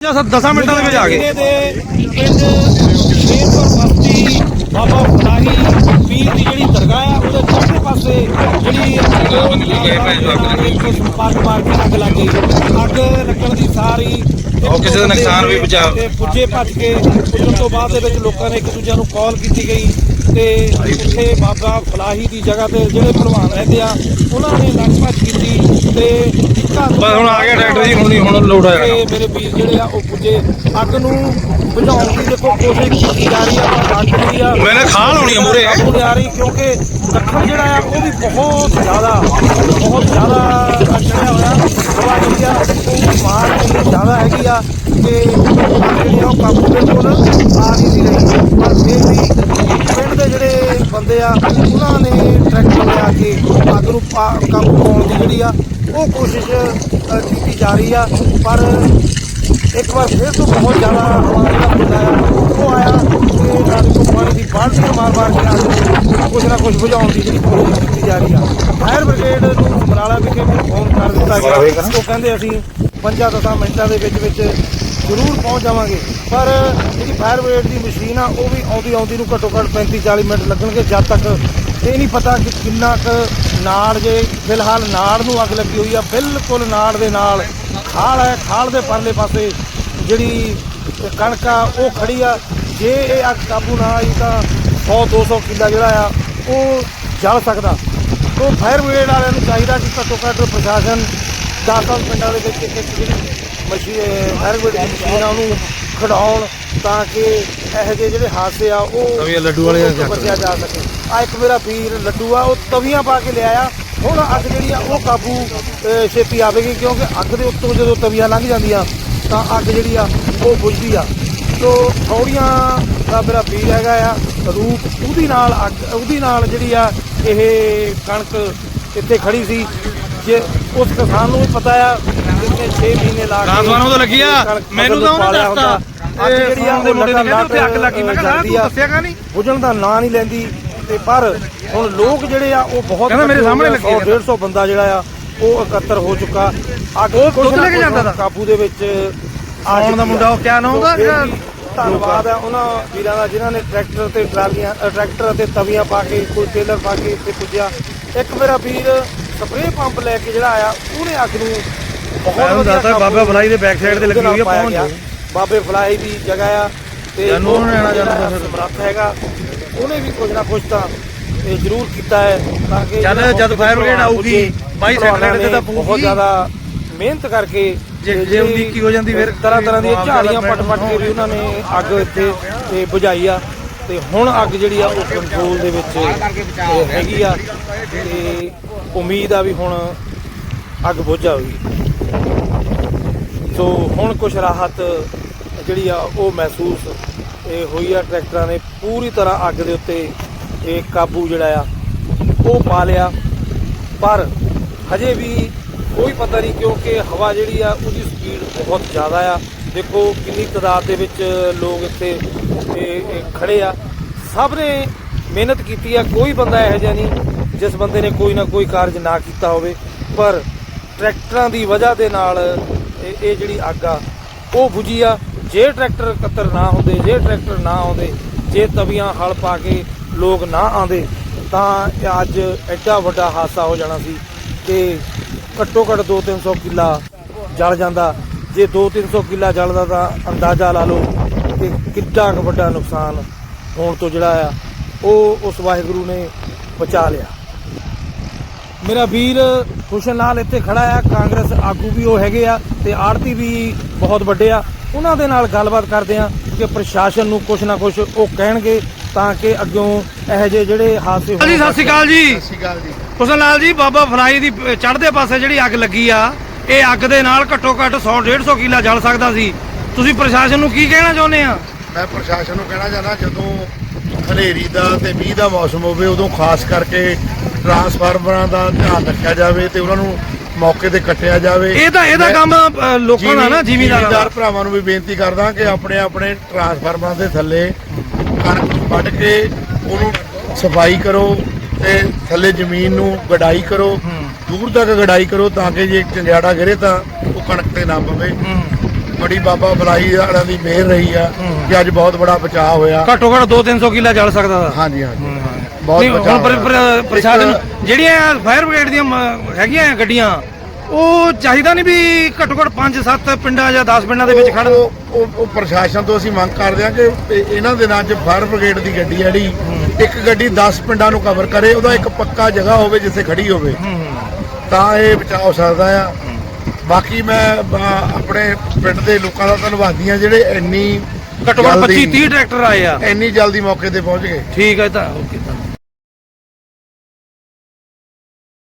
ਜਾਂ 10 ਮਿੰਟਾਂ ਦੇ ਵਿੱਚ ਆ ਗਏ। ਦੇ ਪਿੰਡ ਸ਼ੇਰਪੁਰ ਬਸਤੀ ਬਾਬਾ ਫਲਾਹੀ ਪੀਰ ਦੀ ਜਿਹੜੀ ਦਰਗਾਹ ਆ ਉਹਦੇ ਚਾਰੇ ਪਾਸੇ ਜਿਹੜੀ ਪਾਕ ਮਾਰ ਕੇ ਅੱਗ ਲੱਗ ਗਈ। ਅੱਗ ਲੱਗਣ ਦੀ ਸਾਰੀ ਉਹ ਕਿਸੇ ਦਾ ਨੁਕਸਾਨ ਵੀ ਬਚਾ- ਤੇ ਪੁੱਜੇ ਭੱਜ ਕੇ ਪੁੱਜਣ ਤੋਂ ਬਾਅਦ ਦੇ ਵਿੱਚ ਲੋਕਾਂ ਨੇ ਇੱਕ ਦੂਜੇ ਨੂੰ ਕਾਲ ਕੀਤੀ ਗਈ ਤੇ ਉੱਥੇ ਬਾਬਾ ਫਲਾਹੀ ਦੀ ਜਗ੍ਹਾ ਤੇ ਜਿਹੜੇ ਭਲਵਾਨ ਰਹਿੰਦੇ ਆ ਉਹਨਾਂ ਨੇ ਲੱਗ ਭੱਜ ਕੀਤੀ ਤੇ ਬਸ ਹੁਣ ਆ ਗਿਆ ਟਰੈਕਟਰ ਜੀ ਹੁਣ ਨਹੀਂ ਹੁਣ ਲੋਡ ਆ ਜਾਣਾ। ਤੇ ਮੇਰੇ ਵੀਰ ਜਿਹੜੇ ਆ ਉਹ ਪੁੱਜੇ। ਅੱਗ ਨੂੰ ਬੁਝਾਉਣ ਦੀ ਦੇਖੋ ਕੋਸ਼ਿਸ਼ ਕੀਤੀ ਜਾ ਰਹੀ ਆ ਪਰ ਅੱਗ ਜਿਹੜੀ ਆ। ਮੈਨੇ ਖਾਲ ਹੋਣੀ ਆ ਨਹੀਂ ਆ ਰਹੀ ਕਿਉਂਕਿ ਦੱਖਣ ਜਿਹੜਾ ਆ ਉਹ ਵੀ ਬਹੁਤ ਜ਼ਿਆਦਾ ਬਹੁਤ ਜ਼ਿਆਦਾ ਚੜਿਆ ਹੋਇਆ। ਹਵਾ ਜਿਹੜੀ ਆ ਉਹ ਮਾਰ ਇੰਨੀ ਜ਼ਿਆਦਾ ਹੈਗੀ ਆ ਕਿ ਜਿਹੜੀ ਆ ਉਹ ਕਾਬੂ ਦੇ ਕੋਲ ਆ ਨਹੀਂ ਸੀ ਰਹੀ। ਪਰ ਫਿਰ ਵੀ ਪਿੰਡ ਦੇ ਜਿਹੜੇ ਬੰਦੇ ਆ ਉਹਨਾਂ ਨੇ ਟਰੈਕਟਰ ਲਿਆ ਕੇ ਅੱਗ ਨੂੰ ਕਾਬੂ ਪਾਉਣ ਦੀ ਜਿਹੜੀ ਆ ਉਹ ਕੋਸ਼ਿਸ਼ ਅ, ਕੀਤੀ ਜਾ ਰਹੀ ਆ ਪਰ ਇੱਕ ਵਾਰ ਫਿਰ ਤੋਂ ਬਹੁਤ ਜ਼ਿਆਦਾ ਹੁੰਦਾ ਆ ਉਹ ਆਇਆ ਪਾਣੀ ਦੀ ਬਾਲਟੀ ਮਾਰ ਮਾਰ ਕੇ ਨੂੰ ਕੁਛ ਬੁਝਾਉਣ ਦੀ ਜਿਹੜੀ ਕੋਸ਼ਿਸ਼ ਕੀਤੀ ਜਾ ਰਹੀ ਆ। ਫਾਇਰ ਬ੍ਰਿਗੇਡ ਨੂੰ ਵਿਖੇ ਵੀ ਫੋਨ ਕਰ ਦਿੱਤਾ ਗਿਆ। ਉਹ ਕਹਿੰਦੇ ਅਸੀਂ 5-10 ਮਿੰਟਾਂ ਦੇ ਵਿੱਚ ਵਿੱਚ ਜ਼ਰੂਰ ਪਹੁੰਚ ਜਾਵਾਂਗੇ। ਪਰ ਜਿਹੜੀ ਫਾਇਰ ਬ੍ਰਿਗੇਡ ਦੀ ਮਸ਼ੀਨ ਆ ਉਹ ਵੀ ਆਉਂਦੀ ਆਉਂਦੀ ਨੂੰ ਘੱਟੋ ਘੱਟ 35-40 ਮਿੰਟ ਲੱਗਣਗੇ ਜਦ ਤੱਕ ਇਹ ਨਹੀਂ ਪਤਾ ਕਿ ਕਿੰਨਾ ਕੁ ਨਾੜ ਜੇ, ਫਿਲਹਾਲ ਨਾੜ ਨੂੰ ਅੱਗ ਲੱਗੀ ਹੋਈ ਆ, ਬਿਲਕੁਲ ਨਾੜ ਦੇ ਨਾਲ। ਖਾਲ ਹੈ, ਖਾਲ ਦੇ ਪਰਲੇ ਪਾਸੇ ਜਿਹੜੀ ਕਣਕ ਆ, ਉਹ ਖੜੀ ਆ। ਜੇ ਇਹ ਅੱਗ ਕਾਬੂ ਨਾ ਆਈ ਤਾਂ 100 200 ਕਿੱਲਾ ਜਿਹੜਾ ਆ, ਉਹ ਜਲ ਸਕਦਾ। ਤੋਂ ਫਾਇਰ ਬ੍ਰਿਗੇਡ ਵਾਲਿਆਂ ਨੂੰ ਚਾਹੀਦਾ ਕਿ ਘੱਟੋ ਘੱਟ ਪ੍ਰਸ਼ਾਸਨ 10 ਪਿੰਡਾਂ ਦੇ ਵਿੱਚ ਇੱਕ ਇੱਕ ਜਿਹੜੀ ਮਸ਼ੀਨ ਫਾਇਰ ਬ੍ਰਿਗੇਡ ਦੀ ਮਸ਼ੀਨ ਆ ਉਹਨੂੰ ਖੜਾਉਣ ਤਾਂ ਕਿ ਇਹੋ ਜਿਹੇ ਜਿਹੜੇ ਹਾਦਸੇ ਆ ਉਹ ਤਵੀਆਂ ਲੱਡੂ ਵਾਲੇ ਆ ਬਚਿਆ ਜਾ ਸਕੇ ਆ ਇੱਕ ਮੇਰਾ ਵੀਰ ਲੱਡੂ ਆ ਉਹ ਤਵੀਆਂ ਪਾ ਕੇ ਲਿਆਇਆ ਹੁਣ ਅੱਗ ਜਿਹੜੀ ਆ ਉਹ ਕਾਬੂ ਅਹ, ਛੇਤੀ ਆਵੇਗੀ ਕਿਉਂਕਿ ਅੱਗ ਦੇ ਉੱਤੋਂ ਜਦੋਂ ਤਵੀਆਂ ਲੰਘ ਜਾਂਦੀਆਂ ਤਾਂ ਅੱਗ ਜਿਹੜੀ ਆ ਉਹ ਬੁਝਦੀ ਆ ਤੋ ਥੋੜੀਆਂ ਦਾ ਮੇਰਾ ਵੀਰ ਹੈਗਾ ਆ ਰੂਪ ਉਹਦੀ ਨਾਲ ਅੱਗ ਉਹਦੀ ਨਾਲ ਜਿਹੜੀ ਆ ਇਹ ਕਣਕ ਇੱਥੇ ਖੜੀ ਸੀ ਜੇ ਉਸ ਕਿਸਾਨ ਨੂੰ ਵੀ ਪਤਾ ਆ ਕਿੰਨੇ 6 ਮਹੀਨੇ ਲਾ ਕੇ ਟਰਾਂਸਫਾਰਮਰ ਉਹਦਾ ਲੱਗੀ ਆ। ਕਣਕ ਮੈਨੂੰ ਤਾਂ ਉਹਨੇ ਪਾਲਿਆ ਦੱਸਤਾ। ਹੁੰਦਾ। ਜਿਹੜੀ ਆ ਦੇ ਉਹ ਮੁੰਡੇ ਨੇ ਕਹਿੰਦੇ ਉੱਥੇ ਅੱਗ ਲੱਗੀ ਮੈਂ ਕਿਹਾ ਜਲਦੀ ਤੂੰ ਆ। ਦੱਸਿਆਗਾ ਨਹੀਂ ਬੁਝਣ ਦਾ ਨਾਂ ਨਹੀਂ ਲੈਂਦੀ ਤੇ ਪਰ ਹੁਣ ਲੋਕ ਜਿਹੜੇ ਆ ਉਹ ਬਹੁਤ ਕਹਿੰਦਾ ਮੇਰੇ ਸਾਹਮਣੇ ਲੱਗੀ ਆ। 150 ਬੰਦਾ ਜਿਹੜਾ ਆ ਉਹ ਇਕੱਤਰ ਹੋ ਚੁੱਕਾ ਅੱਗ ਦੁੱਧ ਲੈ ਕੇ ਜਾਂਦਾ। ਕਾਬੂ ਦੇ ਵਿੱਚ ਆਉਣ ਦਾ ਮੁੰਡਾ। ਉਹ ਕਿਆ ਨਾਂ ਉਹਦਾ? ਤੋ ਫਿਰ ਵੀ ਧੰਨਵਾਦ ਆ ਉਹਨਾਂ ਵੀਰਾਂ ਦਾ ਜਿਨ੍ਹਾਂ ਨੇ ਟਰੈਕਟਰ ਤੇ ਟਰਾਲੀਆਂ ਟਰੈਕਟਰ ਅਤੇ ਤਵੀਆਂ ਪਾ ਕੇ ਕੋਈ ਟੇਲਰ ਪਾ ਕੇ ਇੱਥੇ ਪੁੱਜਿਆ ਇੱਕ ਮੇਰਾ ਵੀਰ ਸਪਰੇਅ ਪੰਪ ਲੈ ਕੇ ਜਿਹੜਾ ਆਇਆ ਉਹਨੇ ਅੱਗ ਨੂੰ ਬਹੁਤ ਵਧੀਆ ਬਾਬਾ ਫਲਾਈ ਦੇ back side ਤੇ ਲੱਗੀ ਹੋਈ ਆ, ਪਹੁੰਚ। ਬਾਬੇ ਫਲਾਈ ਦੀ ਜਗ੍ਹਾ ਆ ਤੇ ਜਾਣਾ ਜਿਹੜਾ ਤਾਂ ਫਿਰ। ਸਮਰੱਥ ਹੈਗਾ ਉਹਨੇ ਵੀ ਕੁਝ ਨਾ ਕੁਝ ਤਾਂ ਇਹ ਜ਼ਰੂਰ ਕੀਤਾ ਹੈ ਤਾਂ ਕਿ ਜਿਹੜਾ ਜਦ fire brigade ਆਊਗੀ, ਬਾਈ ਸੈਕਟਰ ਤੇ ਤਾਂ। ਬਹੁਤ ਜ਼ਿਆਦਾ ਮਿਹਨਤ ਕਰਕੇ ਜੇ- ਜਿਹੜੀ ਉਡੀਕੀ ਹੋ ਜਾਂਦੀ ਫਿਰ। ਤਰ੍ਹਾਂ ਤਰ੍ਹਾਂ ਦੀਆਂ ਝਾੜੀਆਂ ਪੱਟ ਪੱਟ ਕੇ ਵੀ ਉਹਨਾਂ ਨੇ ਅੱਗ ਇੱਥੇ ਤੇ ਬੁਝਾਈ ਆ। ਤੇ ਹੁਣ ਅੱਗ ਜਿਹੜੀ ਆ ਉਹ ਕੰਟਰੋਲ ਦੇ ਵਿੱਚ ਹੈਗੀ ਆ। ਤੇ ਉਮੀਦ ਆ ਵੀ ਹੁਣ ਅੱਗ ਬੁਝ ਜਾਊਗੀ। ਸੋ ਹੁਣ ਕੁਝ ਰਾਹਤ ਜਿਹੜੀ ਆ ਉਹ ਮਹਿਸੂਸ ਇਹ ਹੋਈ ਆ। ਟਰੈਕਟਰਾਂ ਨੇ ਪੂਰੀ ਤਰ੍ਹਾਂ ਅੱਗ ਦੇ ਉੱਤੇ ਇਹ ਕਾਬੂ ਜਿਹੜਾ ਆ ਉਹ ਪਾ ਲਿਆ। ਪਰ ਹਜੇ ਵੀ ਕੋਈ ਪਤਾ ਨਹੀਂ ਕਿਉਂਕਿ ਹਵਾ ਜਿਹੜੀ ਆ ਉਹਦੀ ਸਪੀਡ ਬਹੁਤ ਜ਼ਿਆਦਾ ਆ। ਦੇਖੋ ਕਿੰਨੀ ਤਾਦਾਦ ਦੇ ਵਿੱਚ ਲੋਕ ਇੱਥੇ ਇਹ- ਇਹ ਖੜੇ ਆ। ਸਭ ਨੇ ਮਿਹਨਤ ਕੀਤੀ ਆ, ਕੋਈ ਬੰਦਾ ਇਹੋ ਜਿਹਾ ਨਹੀਂ ਜਿਸ ਬੰਦੇ ਨੇ ਕੋਈ ਨਾ ਕੋਈ ਕਾਰਜ ਨਾ ਕੀਤਾ ਹੋਵੇ। ਪਰ ਟਰੈਕਟਰਾਂ ਦੀ ਵਜ੍ਹਾ ਦੇ ਨਾਲ ਇਹ ਜਿਹੜੀ ਅੱਗ ਆ, ਉਹ ਬੁਝੀ ਆ। ਜੇ ਟਰੈਕਟਰ ਕਤਰ ਨਾ ਹੁੰਦੇ, ਜੇ ਟਰੈਕਟਰ ਨਾ ਆਉਂਦੇ, ਜੇ ਤਵੀਆਂ ਹਲ ਪਾ ਕੇ ਲੋਕ ਨਾ ਆਉਂਦੇ, ਤਾਂ ਅੱਜ ਐਡਾ ਵੱਡਾ ਹਾਦਸਾ ਹੋ ਜਾਣਾ ਸੀ ਕਿ ਘੱਟੋ ਘੱਟ 2-300 ਕਿੱਲਾ ਜਲ ਜਾਂਦਾ। ਜੇ 2-300 ਕਿੱਲਾ ਜਲਦਾ ਤਾਂ ਅੰਦਾਜ਼ਾ ਲਾ ਲਓ ਕਿ ਕਿੱਡਾ ਕੁ ਵੱਡਾ ਨੁਕਸਾਨ ਹੋਣ ਤੋਂ ਜਿਹੜਾ ਆ, ਉਹ ਉਸ ਵਾਹਿਗੁਰੂ ਨੇ ਬਚਾ ਲਿਆ। ਮੇਰਾ ਵੀਰ ਖੁਸ਼ਨ ਲਾਲ ਇੱਥੇ ਖੜਾ ਆ ਕਾਂਗਰਸ ਆਗੂ ਵੀ ਉਹ ਹੈਗੇ ਆ ਤੇ ਆੜਤੀ ਵੀ ਬਹੁਤ ਵੱਡੇ ਆ। ਉਹਨਾਂ ਦੇ ਨਾਲ ਗੱਲਬਾਤ ਕਰਦੇ ਆ ਕਿ ਪ੍ਰਸ਼ਾਸਨ ਨੂੰ ਕੁਛ ਨਾ ਕੁਛ ਉਹ ਕਹਿਣਗੇ ਤਾਂ ਕਿ ਅੱਗੋਂ ਇਹੋ ਜਿਹੇ ਜਿਹੜੇ ਹਾਦਸੇ ਜੀ ਸਤਿ ਸ਼੍ਰੀ ਅਕਾਲ ਜੀ। ਸਤਿ ਸ਼੍ਰੀ ਅਕਾਲ ਜੀ। ਹੁਸਨ ਲਾਲ ਜੀ ਬਾਬਾ ਫਲਾਈ ਦੀ ਚੜ੍ਹਦੇ ਪਾਸੇ ਜਿਹੜੀ ਅੱਗ ਲੱਗੀ ਆ ਇਹ ਅੱਗ ਦੇ ਨਾਲ ਘੱਟੋ ਘੱਟ 100 150 ਕਿੱਲਾ ਜਲ ਸਕਦਾ ਸੀ। ਤੁਸੀਂ ਪ੍ਰਸ਼ਾਸਨ ਨੂੰ ਕੀ ਕਹਿਣਾ ਚਾਹੁੰਦੇ ਆ? ਮੈਂ ਪ੍ਰਸ਼ਾਸਨ ਨੂੰ ਕਹਿਣਾ ਚਾਹੁੰਦਾ ਜਦੋਂ ਹਨੇਰੀ ਦਾ ਤੇ ਮੀਂਹ ਦਾ ਮੌਸਮ ਹੋਵੇ ਉਦੋਂ ਖਾਸ ਕਰਕੇ ਟਰਾਂਸਫਾਰਮਰਾਂ ਦਾ ਧਿਆਨ ਰੱਖਿਆ ਜਾਵੇ ਤੇ ਉਹਨਾਂ ਨੂੰ ਮੌਕੇ ਤੇ ਕੱਟਿਆ ਜਾਵੇ। ਇਹ ਤਾਂ ਇਹਦਾ ਕੰਮ ਅ, ਲੋਕਾਂ ਦਾ ਨਾ ਜ਼ਿਮੀਦਾਰਾਂ ਜ਼ਿਮੀਂਦਾਰ ਦਾ। ਭਰਾਵਾਂ ਨੂੰ ਵੀ ਬੇਨਤੀ ਕਰਦਾ ਕਿ ਆਪਣੇ ਆਪਣੇ ਟਰਾਂਸਫਾਰਮਰਾਂ ਦੇ ਥੱਲੇ ਕਣਕ ਨੂੰ ਵੱਢ ਕੇ ਉਹਨੂੰ ਸਫ਼ਾਈ ਕਰੋ ਤੇ ਥੱਲੇ ਜ਼ਮੀਨ ਨੂੰ ਗਡਾਈ ਕਰੋ ਦੂਰ ਤੱਕ ਗਡਾਈ ਕਰੋ ਤਾਂ ਕਿ ਜੇ ਚੰਗਿਆੜਾ ਗਿਰੇ ਤਾਂ ਉਹ ਕਣਕ ਤੇ ਨਾ ਪਵੇ। ਬੜੀ ਬਾਬਾ ਬਲਾਈ ਵਾਲਿਆਂ ਦੀ ਮਿਹਰ ਰਹੀ ਆ ਕਿ ਅੱਜ ਬਹੁਤ ਬੜਾ ਬਚਾਅ ਹੋਇਆ। ਘੱਟੋ ਘੱਟ 2-300 ਕਿੱਲਾ ਜਲ ਸਕਦਾ ਦਾ ਹਾਂਜੀ ਹਾਂਜੀ। ਬਹੁਤ ਨਹੀਂ, ਹੁਣ ਬਚਾਅ ਪਰ- ਪਰ- ਹੋਇਆ। ਪ੍ਰਸ਼ਾਸਨ ਜਿਹੜੀਆਂ ਫਾਇਰ ਬ੍ਰਿਗੇਡ ਦੀਆਂ ਮ- ਹੈਗੀਆਂ ਗੱਡੀਆਂ ਉਹ ਚਾਹੀਦਾ ਨਹੀਂ ਵੀ ਘੱਟੋ ਘੱਟ 5-7 ਪਿੰਡਾਂ ਜਾਂ 10 ਪਿੰਡਾਂ ਦੇ ਵਿੱਚ ਖੜਨ। ਉਹ ਉਹ- ਉਹ ਪ੍ਰਸ਼ਾਸਨ ਤੋਂ ਅਸੀਂ ਮੰਗ ਕਰਦੇ ਹਾਂ ਕਿ ਇਹ- ਇਹਨਾਂ ਦਿਨਾਂ 'ਚ ਫਾਇਰ ਬ੍ਰਿਗੇਡ ਦੀ ਗੱਡੀ ਜਿਹੜੀ ਇੱਕ ਗੱਡੀ 10 ਪਿੰਡਾਂ ਨੂੰ ਕਵਰ ਕਰੇ ਉਹਦਾ ਇੱਕ ਪੱਕਾ ਜਗ੍ਹਾ ਹੋਵੇ ਜਿੱਥੇ ਖੜੀ ਹੋਵੇ। ਤਾਂ ਇਹ ਬਚਾਅ ਹੋ ਸਕਦਾ ਆ। ਬਾਕੀ ਮੈਂ ਆਪਣੇ ਪਿੰਡ ਦੇ ਲੋਕਾਂ ਦਾ ਧੰਨਵਾਦੀ ਆ ਜਿਹੜੇ ਇੰਨੀ ਘੱਟੋ ਘੱਟ ਜਲਦੀ- 25-30 ਟਰੈਕਟਰ ਆਏ ਆ। ਇੰਨੀ ਜਲਦੀ ਮੌਕੇ ਤੇ ਪਹੁੰਚ ਗਏ। ਠੀਕ ਹੈ ਤਾਂ ਓਕੇ।